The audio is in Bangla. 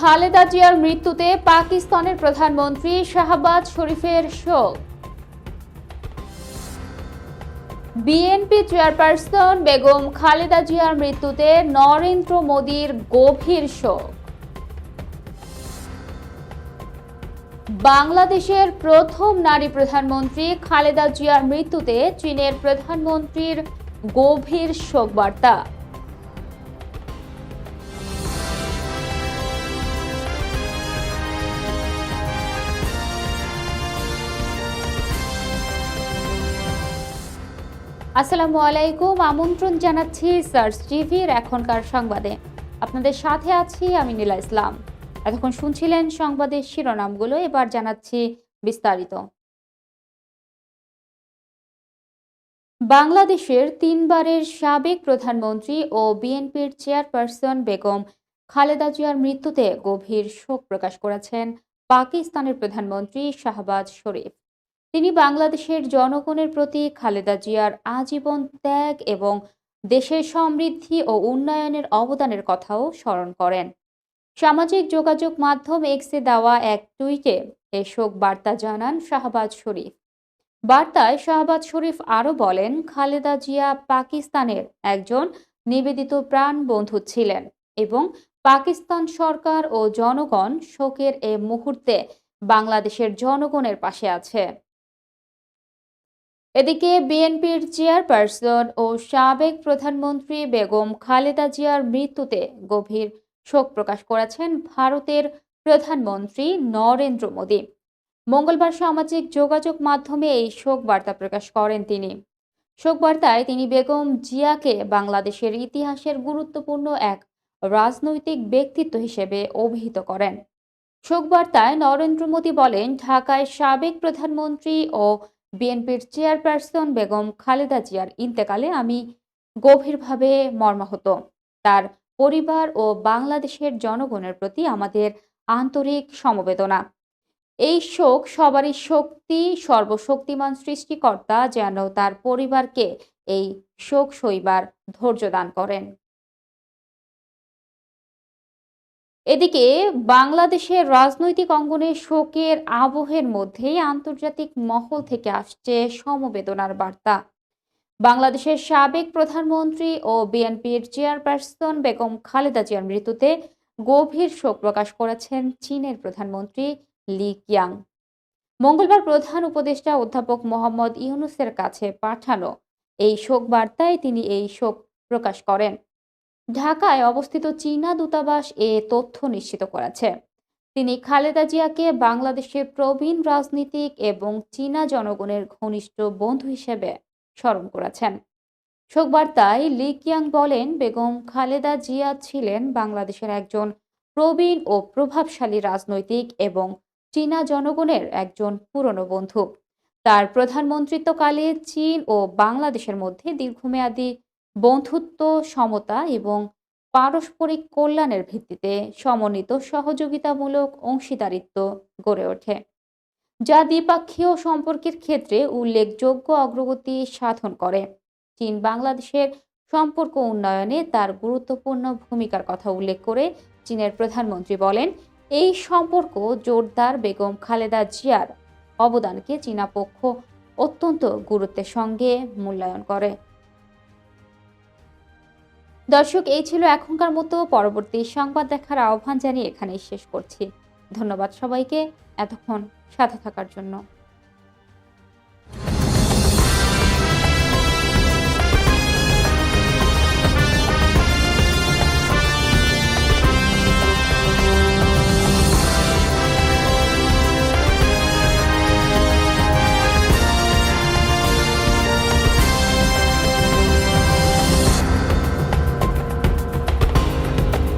খালেদা জিয়ার মৃত্যুতে পাকিস্তানের প্রধানমন্ত্রী শাহবাজ শরীফের শোক। বিএনপি চেয়ারপারসন বেগম খালেদা জিয়ার মৃত্যুতে নরেন্দ্র মোদীর গভীর শোক। বাংলাদেশের প্রথম নারী প্রধানমন্ত্রী খালেদা জিয়ার মৃত্যুতে চীনের প্রধানমন্ত্রীর গভীর শোক আসসালামু আলাইকুম, আমন্ত্রণ জানাচ্ছি সার্চ টিভির এখনকার সংবাদে। আপনাদের সাথে আছি আমি নীলা ইসলাম। এতক্ষণ শুনছিলেন সংবাদের শিরোনামগুলো, এবার জানাচ্ছি বিস্তারিত। বাংলাদেশের তিনবারের সাবেক প্রধানমন্ত্রী ও বিএনপির চেয়ারপারসন বেগম খালেদা জিয়ার মৃত্যুতে গভীর শোক প্রকাশ করেছেন পাকিস্তানের প্রধানমন্ত্রী শাহবাজ শরীফ। তিনি বাংলাদেশের জনগণের প্রতি খালেদা জিয়ার আজীবন ত্যাগ এবং দেশের সমৃদ্ধি ও উন্নয়নের অবদানের কথাও স্মরণ করেন। সামাজিক যোগাযোগ মাধ্যম এক্সে দেওয়া এক টুইটে এ শোক বার্তা জানান শাহবাজ শরীফ। বার্তায় শাহবাজ শরীফ আরও বলেন, খালেদা জিয়া পাকিস্তানের একজন নিবেদিত প্রাণ বন্ধু ছিলেন এবং পাকিস্তান সরকার ও জনগণ শোকের এ মুহূর্তে বাংলাদেশের জনগণের পাশে আছে। এদিকে বিএনপির চেয়ারপারসন ও সাবেক প্রধানমন্ত্রী বেগম খালেদা জিয়ার মৃত্যুতে গভীর শোক প্রকাশ করেছেন ভারতের প্রধানমন্ত্রী নরেন্দ্র মোদী। মঙ্গলবার সামাজিক যোগাযোগ মাধ্যমে এই শোক বার্তা প্রকাশ করেন তিনি। শোক বার্তায় তিনি বেগম জিয়াকে বাংলাদেশের ইতিহাসের গুরুত্বপূর্ণ এক রাজনৈতিক ব্যক্তিত্ব হিসেবে অভিহিত করেন। শোক বার্তায় নরেন্দ্র মোদী বলেন, ঢাকায় সাবেক প্রধানমন্ত্রী ও বিএনপির চেয়ারপারসন বেগম খালেদা জিয়ার ইন্তেকালে আমি গভীরভাবে মর্মাহত। তার পরিবার ও বাংলাদেশের জনগণের প্রতি আমাদের আন্তরিক সমবেদনা। এই শোক সবারই শক্তি, সর্বশক্তিমান সৃষ্টিকর্তা যেন তার পরিবারকে এই শোক সইবার ধৈর্য দান করেন। এদিকে বাংলাদেশের রাজনৈতিক অঙ্গনে শোকের আবহের মধ্যেই আন্তর্জাতিক মহল থেকে আসছে সমবেদনার বার্তা। বাংলাদেশের সাবেক প্রধানমন্ত্রী ও বিএনপির চেয়ারপারসন বেগম খালেদা জিয়ার মৃত্যুতে গভীর শোক প্রকাশ করেছেন চীনের প্রধানমন্ত্রী লি কিয়াং। মঙ্গলবার প্রধান উপদেষ্টা অধ্যাপক মোহাম্মদ ইউনুসের কাছে পাঠানো এই শোক বার্তায় তিনি এই শোক প্রকাশ করেন। ঢাকায় অবস্থিত চীনা দূতাবাস এ তথ্য নিশ্চিত করেছে। তিনি খালেদা জিয়াকে বাংলাদেশের প্রবীণ রাজনীতিক এবং চীনা জনগণের ঘনিষ্ঠ বন্ধু হিসেবে স্মরণ করেছেন। শোকবার্তায় লি কিয়াং বলেন, বেগম খালেদা জিয়া ছিলেন বাংলাদেশের একজন প্রবীণ ও প্রভাবশালী রাজনৈতিক এবং চীনা জনগণের একজন পুরনো বন্ধু। তার প্রধানমন্ত্রিত্বকালে চীন ও বাংলাদেশের মধ্যে দীর্ঘমেয়াদী বন্ধুত্ব, সমতা এবং পারস্পরিক কল্যাণের ভিত্তিতে সমন্বিত সহযোগিতামূলক অংশীদারিত্ব গড়ে ওঠে, যা দ্বিপাক্ষীয় সম্পর্কের ক্ষেত্রে উল্লেখযোগ্য অগ্রগতি সাধন করে। চীন বাংলাদেশের সম্পর্ক উন্নয়নে তার গুরুত্বপূর্ণ ভূমিকার কথা উল্লেখ করে চীনের প্রধানমন্ত্রী বলেন, এই সম্পর্ক জোরদার বেগম খালেদা জিয়ার অবদানকে চীনা পক্ষ অত্যন্ত গুরুত্বের সঙ্গে মূল্যায়ন করে। দর্শক, এই ছিল এখনকার মতো পরবর্তী সংবাদ দেখার আহ্বান জানিয়ে এখানেই শেষ করছি। ধন্যবাদ সবাইকে। এতক্ষণ সাথে থাকার জন্য।